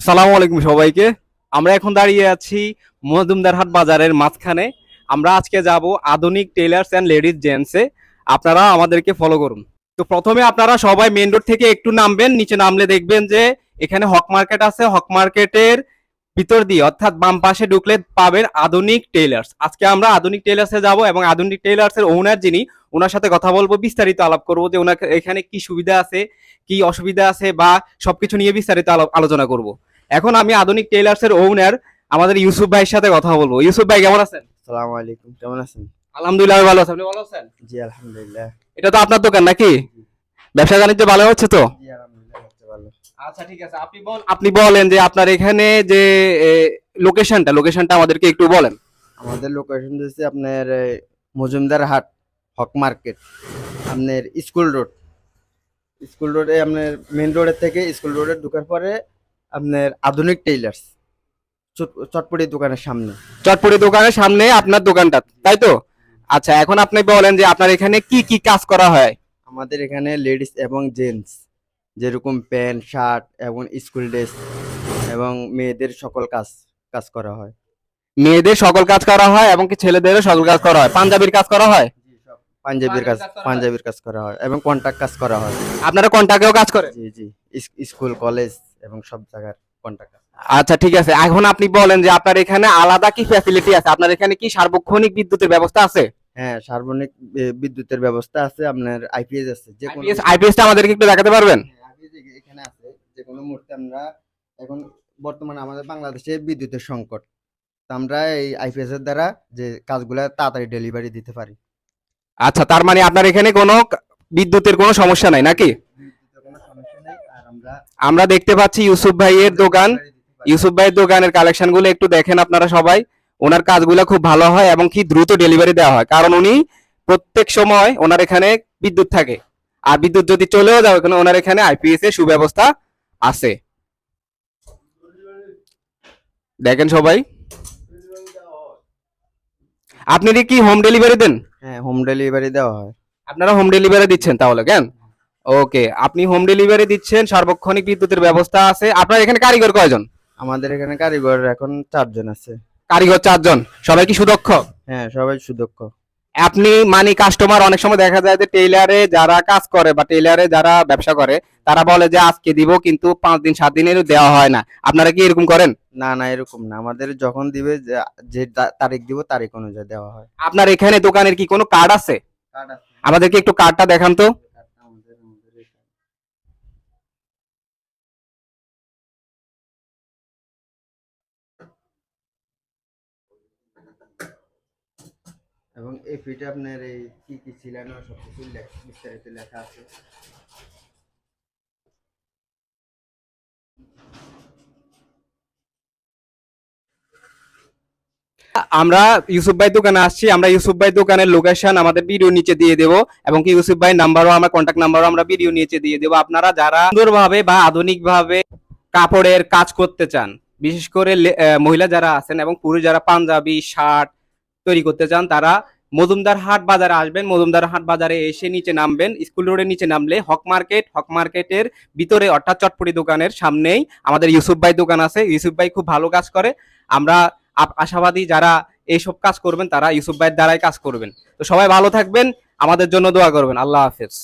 সালামু আলাইকুম সবাইকে। আমরা এখন দাঁড়িয়ে আছি মজুমদারহাট বাজারের মাঝখানে। আমরা আজকে যাব আধুনিক টেলার্স অ্যান্ড লেডিস জেন্টসে। আপনারা আমাদেরকে ফলো করুন। তো প্রথমে আপনারা সবাই মেন রোড থেকে একটু নামবেন, নিচে নামলে দেখবেন যে এখানে হক মার্কেট আছে। হক মার্কেটের ভিতর দিয়ে অর্থাৎ বাম পাশে ঢুকলে পাবেন আধুনিক টেইলার্স। আজকে আমরা আধুনিক টেইলার্সে যাব এবং আধুনিক টেলার্সের ওনার যিনি ওনার সাথে কথা বলব বিস্তারিত আলাপ করব যে ওনার এখানে কি সুবিধা আছে কি অসুবিধা আছে বা সবকিছু নিয়ে বিস্তারিত আলো- আলোচনা করব। এখন আমি আধুনিক টেইলার্স এর ওনার আমাদের ইউসুফ ভাইয়ের সাথে কথা বলব। ইউসুফ ভাই কেমন আছেন? সালামু আলাইকুম কেমন আছেন? আলহামদুলিল্লাহ ভালো আছি। আপনি ভালো আছেন? জি আলহামদুলিল্লাহ। এটা তো আপনার দোকান নাকি? ব্যবসা বাণিজ্য ভালো হচ্ছে তো জি আলহামদুলিল্লাহ হচ্ছে ভালো আচ্ছা ঠিক আছে। আপনি বল আপনি বলেন যে আপনার এখানে যে লোকেশনটা লোকেশনটা আমাদেরকে একটু বলেন। আমাদের লোকেশন হচ্ছে আপনার মজুমদার হাট হক মার্কেট আপনার স্কুল রোড। স্কুল রোডে আপনার মেন রোডের থেকে স্কুল রোডে ঢোকার পরে আপনার আধুনিক টেইলার্স চটপটি দোকানের সামনে। চটপটি দোকানের সামনে আপনার দোকানটা তাই তো? আচ্ছা এখন আপনি বলেন যে আপনার এখানে কি কি কাজ করা হয়? আমাদের এখানে লেডিস এবং জেন্টস যেরকম প্যান্ট শার্ট এবং স্কুল ড্রেস এবং মেয়েদের সকল কাজ কাজ করা হয়। মেয়েদের সকল কাজ করা হয় এবং কি ছেলেদেরও সকল কাজ করা হয়? পাঞ্জাবির কাজ করা হয়? পাঞ্জাবির কাজ পাঞ্জাবির কাজ করা হয়। এবং কন্ট্রাক্ট কাজ করা হয়। আপনারা কন্ট্রাক্টেও কাজ করেন? জি জি স্কুল কলেজ এবং সব জায়গার কন্ট্রাক্ট আচ্ছা ঠিক আছে। এখন আপনি বলেন যে আপনার এখানে আলাদা কি ফ্যাসিলিটি আছে? আপনার এখানে কি সার্বক্ষণিক বিদ্যুতের ব্যবস্থা আছে? হ্যাঁ সার্বজনিক এ, বিদ্যুতের ব্যবস্থা আছে আপনার আইপিএস আছে যে কোনো আইপিএস আইপিএসটা আমাদেরকে একটু দেখাতে পারবেন? হ্যাঁ, এখানে আছে যে কোনো মুহূর্তে আমরা এখন বর্তমানে আমাদের বাংলাদেশে বিদ্যুতের সংকট। তো আমরা এই আইপিএস এর দ্বারা যে কাজগুলা তাড়াতাড়ি ডেলিভারি দিতে পারি। আচ্ছা তার মানে আপনার এখানে কোনো বিদ্যুতের কোনো সমস্যা নাই নাকি? আমরা দেখতে পাচ্ছি ইউসুফ ভাইয়ের দোকান। ইউসুফ ভাইয়ের দোকানের কালেকশনগুলো একটু দেখেন আপনারা সবাই। ওনার কাজগুলো খুব ভালো হয় এবং কি দ্রুত ডেলিভারি দেওয়া হয়। কারণ উনি প্রত্যেক সময় ওনার এখানে বিদ্যুৎ থাকে। আর বিদ্যুৎ যদি চলেও যায় ওখানে ওনার এখানে আইপিএস এর সুব্যবস্থা আছে। দেখেন সবাই। আপনি কি হোম ডেলিভারি দেন? হ্যাঁ হোম ডেলিভারি দেওয়া হয়। আপনারা হোম ডেলিভারি দিচ্ছেন তাহলে কেন? ওকে আপনি হোম ডেলিভারি দিচ্ছেন সার্বক্ষণিক বিদ্যুতের ব্যবস্থা আছে। আপনার এখানে কারিগর কয়জন? আমাদের এখানে কারিগর এখন চারজন আছে। কারিগর চারজন। সবাই কি সুদক্ষ? হ্যাঁ সবাই সুদক্ষ। আপনি মানি কাস্টমার অনেক সময় দেখা যায় যে টেইলারে যারা কাজ করে বা টেইলারে যারা ব্যবসা করে তারা বলে যে আজকে দিব কিন্তু পাঁচ দিন সাত দিনের দেওয়া হয় না। আপনারা কি এরকম করেন? না না এরকম না। আমাদের যখন দিবে যে- তারিখ দিব তারিখ অনুযায়ী দেওয়া হয়। আপনার এখানে দোকানের কি কোনো কার্ড আছে? আমাদেরকে একটু কার্ডটা দেখান তো। এবং এই ফিটে আপনার এই কি কি ছিলানো সবকিছু লেখ- বিস্তারিত লেখা আছে। আমরা ইউসুফ ভাই দোকানে আসছি, আমরা ইউসুফ ভাই দোকানের লোকেশন আমাদের ভিডিও নিচে দিয়ে দেবো এবং কি ইউসুফ ভাই নাম্বারও আমার কন্ট্যাক্ট নাম্বারও আমরা ভিডিও নিচে দিয়ে দেবো। আপনারা যারা সুন্দরভাবে বা আধুনিকভাবে কাপড়ের কাজ করতে চান, বিশেষ করে মহিলা যারা আছেন এবং পুরুষ যারা পাঞ্জাবি, শার্ট তৈরি করতে চান, তারা মজুমদার হাট বাজারে আসবেন। মজুমদার হাট বাজারে এসে নিচে নামবেন। স্কুল রোডের নিচে নামলে হক মার্কেট, হক মার্কেটের ভিতরে অর্থাৎ চটপটি দোকানের সামনেই আমাদের ইউসুফ ভাই দোকান আছে। ইউসুফ ভাই খুব ভালো কাজ করে। আমরা আশাবাদী যারা এইসব কাজ করবেন, তারা ইউসুফ ভাইয়ের দ্বারাই কাজ করবেন। তো সবাই ভালো থাকবেন। আমাদের জন্য দোয়া করবেন। আল্লাহ হাফেজ।